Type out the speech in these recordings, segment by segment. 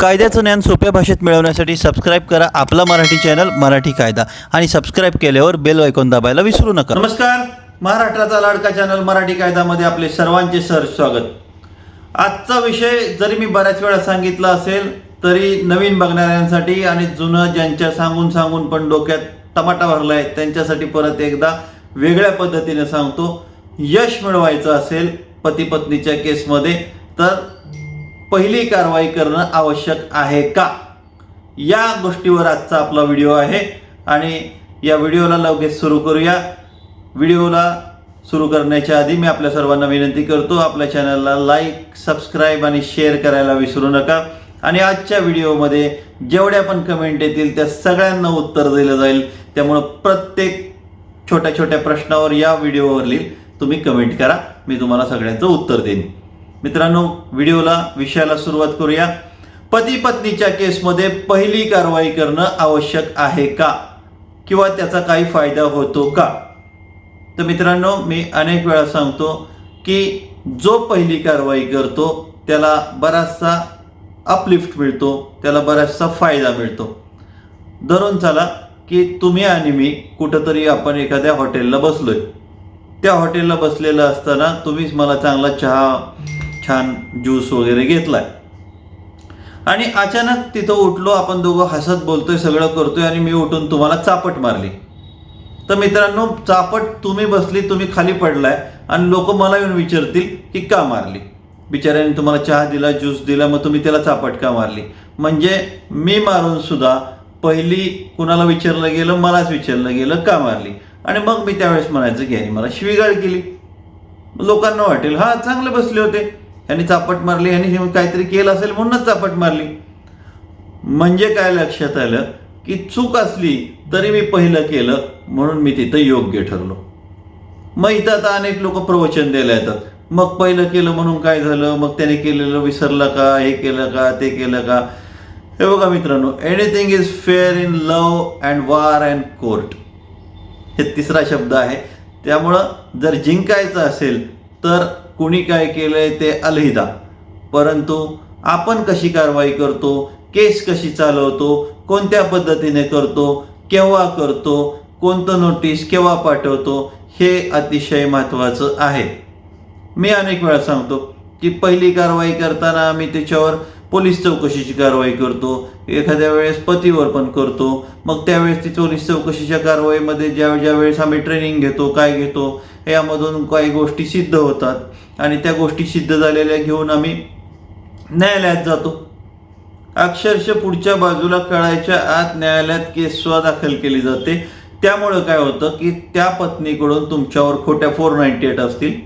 कायद्याचं ज्ञान सोप्या भाषेत मिळवण्यासाठी सबस्क्राईब करा आपला मराठी चॅनल मराठी कायदा. आणि सबस्क्राईब केल्यावर बेल ऐकून दाबायला विसरू नका. नमस्कार. महाराष्ट्राचा लाडका चॅनल मराठी कायदामध्ये आपले सर्वांचे सर स्वागत. आजचा विषय जरी मी बऱ्याच वेळा सांगितला असेल तरी नवीन बघणाऱ्यांसाठी आणि जुनं ज्यांच्या सांगून सांगून पण डोक्यात टमाटा भरलाय त्यांच्यासाठी परत एकदा वेगळ्या पद्धतीने सांगतो. यश मिळवायचं असेल पती पत्नीच्या केसमध्ये तर पहिली कारवाई करणं आवश्यक आहे का? या गोष्टीवर आजचा आपला व्हिडिओ आहे आणि या व्हिडिओला लगेच सुरू करूया. व्हिडिओला सुरू करण्याच्या आधी मी आपल्या सर्वांना विनंती करतो आपल्या चॅनलला लाईक सबस्क्राईब आणि शेअर करायला विसरू नका. आणि आजच्या व्हिडिओमध्ये जेवढ्या पण कमेंट येतील त्या सगळ्यांना उत्तर दिलं जाईल. त्यामुळं प्रत्येक छोट्या छोट्या प्रश्नावर या व्हिडिओवरील तुम्ही कमेंट करा. मी तुम्हाला सगळ्यांचं उत्तर देईन. मित्रांनो व्हिडिओला विषयाला सुरुवात करूया. पती पत्नीच्या केसमध्ये पहिली कारवाई करणं आवश्यक आहे का? किंवा त्याचा काही फायदा होतो का? तर मित्रांनो मी अनेक वेळा सांगतो की जो पहिली कारवाई करतो त्याला बराचसा अपलिफ्ट मिळतो त्याला बराचसा फायदा मिळतो. धरून चला की तुम्ही आणि मी कुठंतरी आपण एखाद्या हॉटेलला बसलोय. त्या हॉटेलला बसलेलं असताना तुम्हीच मला चांगला चहा छान ज्यूस वगैरे घेतलाय. आणि अचानक तिथं उठलो आपण दोघं हसत बोलतोय सगळं करतोय आणि मी उठून तुम्हाला चापट मारली. तर मित्रांनो चापट तुम्ही बसली तुम्ही खाली पडलाय आणि लोक मला येऊन विचारतील की का मारली? बिचाऱ्याने तुम्हाला चहा दिला ज्यूस दिला मग तुम्ही त्याला चापट का मारली? म्हणजे मी मारून सुद्धा पहिली कुणाला विचारलं गेलं मलाच विचारलं गेलं का मारली? आणि मग मी त्यावेळेस म्हणायचं की यांनी मला शिवीगाळ केली. लोकांना वाटेल हा चांगले बसले होते. यांनी चापट मारली यांनी काहीतरी केलं असेल म्हणूनच चापट मारली. म्हणजे काय लक्षात आलं की चूक असली तरी मी पहिलं केलं म्हणून मी तिथं योग्य ठरलो. मग इथं आता अनेक लोक प्रवचन द्यायला येतात. मग पहिलं केलं म्हणून काय झालं? मग त्याने केलेलं विसरलं का? हे केलं का? ते केलं का? हे बघा मित्रांनो anything is fair in love and war and court हे तिसरा शब्द आहे. त्यामुळं जर जिंकायचं असेल तर कुणी काय केलंय ते अलहिदा. परंतु आपण कशी कारवाई करतो केस कशी चालवतो कोणत्या पद्धतीने करतो केव्हा करतो कोणतं नोटीस केव्हा पाठवतो हे अतिशय महत्त्वाचं आहे. मी अनेक वेळा सांगतो की पहिली कारवाई करताना आम्ही त्याच्यावर पोलीस चौकशीची कारवाई करतो एखाद्या वेळेस पतीवर पण करतो मग त्यावेळेस ती पोलीस चौकशीच्या कारवाईमध्ये ज्या ज्या वेळेस आम्ही ट्रेनिंग घेतो काय घेतो यामधून काही गोष्टी सिद्ध होतात. आणि त्या गोष्टी सिद्ध झालेल्या घेऊन आम्ही न्यायालयात जातो. अक्षरशः पुढच्या बाजूला कळायच्या आत न्यायालयात केस स्व दाखल केली जाते. त्यामुळं काय होतं की त्या पत्नीकडून तुमच्यावर खोट्या फोर नाईन्टी एट असतील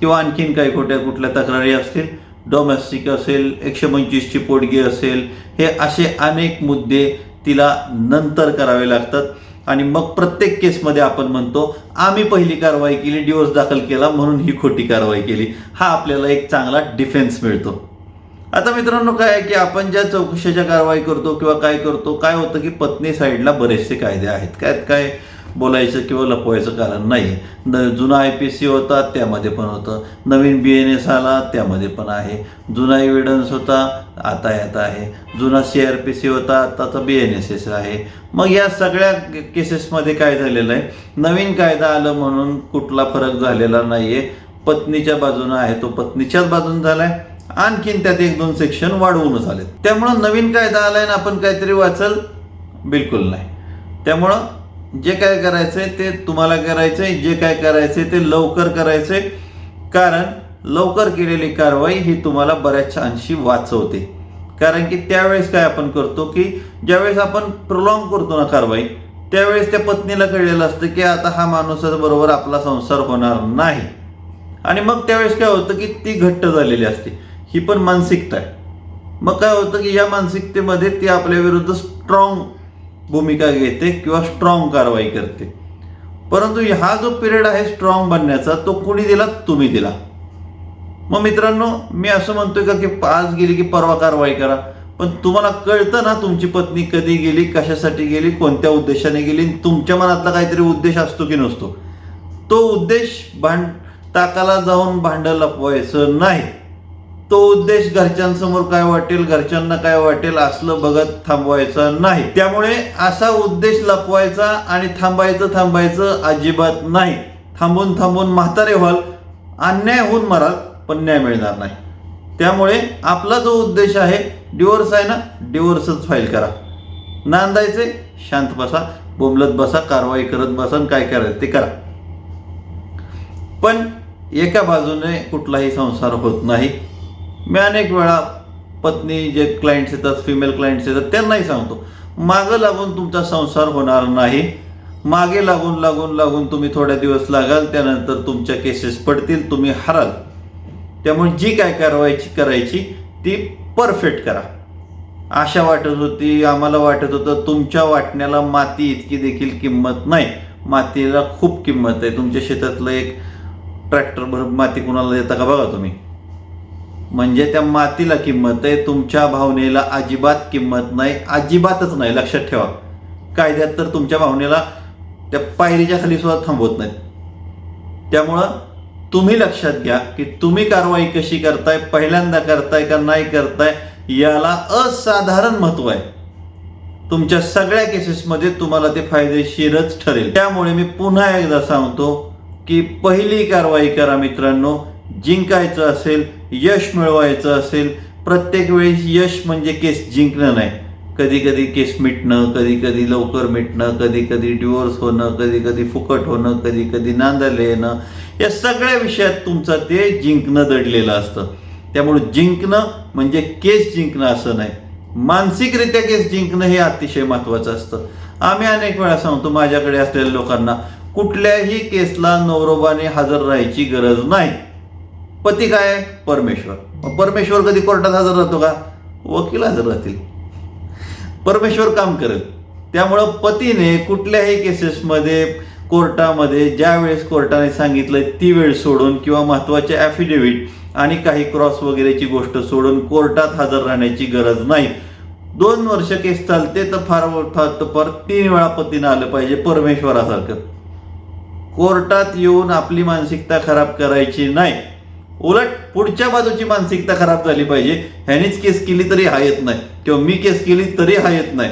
किंवा आणखीन काही खोट्या कुठल्या तक्रारी असतील डोमेस्टिक असेल एकशे पंचवीसची पोटगी असेल हे असे अनेक मुद्दे तिला नंतर करावे लागतात. आणि मग प्रत्येक केसमध्ये आपण म्हणतो आम्ही पहिली कारवाई केली डिवोर्स दाखल केला म्हणून ही खोटी कारवाई केली. हा आपल्याला एक चांगला डिफेन्स मिळतो. आता मित्रांनो काय आहे की आपण ज्या चौकशीच्या कारवाई करतो किंवा काय करतो काय होतं की पत्नी साईडला बरेचसे कायदे आहेत. काय काय बोलायचं किंवा लपवायचं कारण नाही. न जुना आय पी सी होता त्यामध्ये पण होतं. नवीन बी एन एस आला त्यामध्ये पण आहे. जुना एव्हिडन्स होता आता यात आहे. जुना सी आर पी सी होता आताचा बी एन एस एस आहे. मग या सगळ्या केसेसमध्ये काय झालेलं आहे? नवीन कायदा आलं म्हणून कुठला फरक झालेला नाही आहे पत्नीच्या बाजूनं आहे तो. पत्नीच्याच बाजून आहे आणखीन त्यात एक दोन सेक्शन वाढवूनच आले त्यामुळं नवीन कायदा आलाय ना आपण काहीतरी वाचल? बिलकुल नाही. त्यामुळं जे काय करायचंय ते तुम्हाला करायचंय जे काय करायचंय ते लवकर करायचंय. कारण लवकर केलेली कारवाई ही तुम्हाला बऱ्याचशा अंशी वाचवते. कारण की त्यावेळेस काय आपण करतो की ज्यावेळेस आपण प्रोलॉंग करतो ना कारवाई त्यावेळेस त्या पत्नीला कळलेलं असतं की आता हा माणूस बरोबर आपला संसार होणार नाही. आणि मग त्यावेळेस काय होतं की ती घट्ट झालेली असते. ही पण मानसिकता आहे. मग काय होतं की या मानसिकतेमध्ये ती आपल्या विरुद्ध स्ट्रॉंग भूमिका घेते किंवा स्ट्रॉंग कारवाई करते. परंतु हा जो पिरियड आहे स्ट्रॉंग बनण्याचा तो कुणी दिला? तुम्ही दिला. मग मित्रांनो मी असं म्हणतोय का की आज गेली की परवा कारवाई करा. पण तुम्हाला कळतं ना तुमची पत्नी कधी गेली कशासाठी गेली कोणत्या उद्देशाने गेली तुमच्या मनातला काहीतरी उद्देश असतो की नसतो? तो उद्देश भांड ताकाला जाऊन भांड लपवायचं नाही. तो उद्देश घरच्यांसमोर काय वाटेल घरच्यांना काय वाटेल असलं बघत थांबवायचा नाही. त्यामुळे असा उद्देश लपवायचा आणि थांबायचं थांबायचं अजिबात नाही. थांबून थांबून म्हातारे व्हाल अन्याय होऊन मराल पण न्याय मिळणार नाही. त्यामुळे आपला जो उद्देश आहे डिवोर्स आहे ना डिवोर्सच फाईल करा. नांदायचे शांत बसा बोंबलत बसा कारवाई करत बसा काय करायचं ते करा. पण एका बाजूने कुठलाही संसार होत नाही. मी अनेक वेळा पत्नी जे क्लायंट्स येतात फिमेल क्लायंट्स येतात त्यांनाही सांगतो मागं लागून तुमचा संसार होणार नाही. मागे लागून लागून लागून तुम्ही थोड्या दिवस लागाल त्यानंतर तुमच्या केसेस पडतील तुम्ही हराल. त्यामुळे जी काय कारवाईची करायची ती परफेक्ट करा. आशा वाटत होती आम्हाला वाटत होतं तुमच्या वाटण्याला माती इतकी देखील किंमत नाही. मातीला खूप किंमत आहे. तुमच्या शेतातलं एक ट्रॅक्टर भर माती कुणाला देता का बघा तुम्ही? म्हणजे त्या मातीला किंमत आहे तुमच्या भावनेला अजिबात किंमत नाही अजिबातच नाही. लक्षात ठेवा. कायद्यात तर तुमच्या भावनेला त्या पायरीच्या खाली सुद्धा थांबवत नाहीत. त्यामुळं तुम्ही लक्षात घ्या की तुम्ही कारवाई कशी करताय पहिल्यांदा करताय का नाही करताय याला असाधारण महत्त्व आहे. तुमच्या सगळ्या केसेसमध्ये तुम्हाला ते फायदेशीरच ठरेल. त्यामुळे मी पुन्हा एकदा सांगतो की पहिली कारवाई करा मित्रांनो. जिंकायचं असेल यश मिळवायचं असेल प्रत्येक वेळेस यश म्हणजे केस जिंकणं नाही. कधी कधी केस मिटणं कधी कधी लवकर मिटणं कधी कधी डिवोर्स होणं कधी कधी फुकट होणं कधी कधी नांदायला येणं या सगळ्या विषयात तुमचं ते जिंकणं दडलेलं असतं. त्यामुळे जिंकणं म्हणजे केस जिंकणं असं नाही. मानसिकरित्या केस जिंकणं हे अतिशय महत्त्वाचं असतं. आम्ही अनेक वेळा सांगतो माझ्याकडे असलेल्या लोकांना कुठल्याही केसला नवरोबाने हजर राहायची गरज नाही. पती काय? आहे? परमेश्वर. मग परमेश्वर कधी कोर्टात हजर राहतो का? वकील हजर राहतील. परमेश्वर काम करेल. त्यामुळं पतीने कुठल्याही केसेसमध्ये कोर्टामध्ये ज्या वेळेस कोर्टाने सांगितलं ती वेळ सोडून किंवा महत्त्वाचे ॲफिडेव्हिट आणि काही क्रॉस वगैरेची गोष्ट सोडून कोर्टात हजर राहण्याची गरज नाही. दोन वर्ष केस चालते तर फार फार फार तीन वेळा पतीनं आलं पाहिजे परमेश्वरासारखं. कोर्टात येऊन आपली मानसिकता खराब करायची नाही. उलट पुढच्या बाजूची मानसिकता खराब झाली पाहिजे. ह्यानीच केस केली तरी हा येत नाही. किंवा मी केस केली तरी हा येत नाही.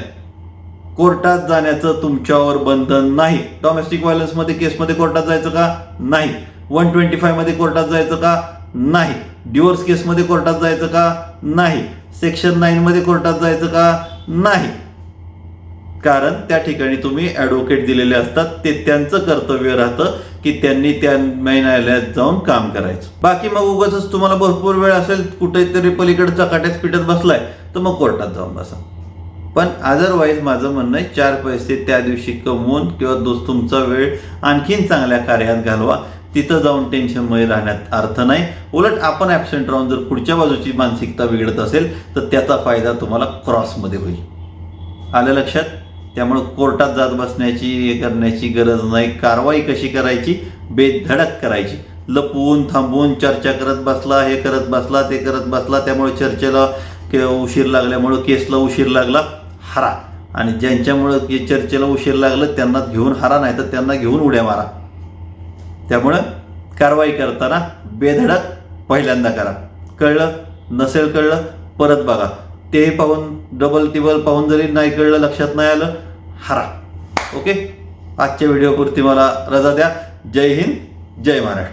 कोर्टात जाण्याचं तुमच्यावर बंधन नाही. डॉमेस्टिक व्हायलन्समध्ये केसमध्ये कोर्टात जायचं का? नाही. वन ट्वेंटी फायमध्ये कोर्टात जायचं का? नाही. डिवोर्स केसमध्ये कोर्टात जायचं का? नाही. सेक्शन नाईनमध्ये कोर्टात जायचं का? नाही. कारण त्या ठिकाणी तुम्ही ॲडव्होकेट दिलेले असतात. ते त्यांचं कर्तव्य राहतं. की त्यांनी त्या न्यायालयात जाऊन काम करायचं. बाकी मग उगाच तुम्हाला भरपूर वेळ असेल कुठेतरी पलीकडचा काट्यात पिटत बसलाय तर मग कोर्टात जाऊन बसा. पण अदरवाईज माझं म्हणणं आहे चार पैसे त्या दिवशी कमवून किंवा दोस्त तुमचा वेळ आणखीन चांगल्या कार्यात घालवा. तिथं जाऊन टेन्शनमध्ये राहण्यात अर्थ नाही. उलट आपण ॲबसेंट राहून जर पुढच्या बाजूची मानसिकता बिघडत असेल तर त्याचा फायदा तुम्हाला क्रॉसमध्ये होईल. आलं लक्षात? त्यामुळं कोर्टात जात बसण्याची हे करण्याची गरज नाही. कारवाई कशी करायची? बेधडक करायची. लपवून थांबवून चर्चा करत बसला हे करत बसला ते करत बसला त्यामुळे चर्चेला के- उशीर लागल्यामुळं केसला उशीर लागला हरा. आणि ज्यांच्यामुळं चर्चेला उशीर लागलं त्यांना घेऊन हरा नाही तर त्यांना घेऊन उड्या मारा. त्यामुळं कारवाई करताना बेधडक पहिल्यांदा करा. कळलं? नसेल कळलं? परत बघा. ते पाहून डबल टिबल पाहून जरी नाही कळलं लक्षात नाही आलं हरा. ओके आजच्या व्हिडिओपुरती मला रजा द्या. जय हिंद जय महाराष्ट्र.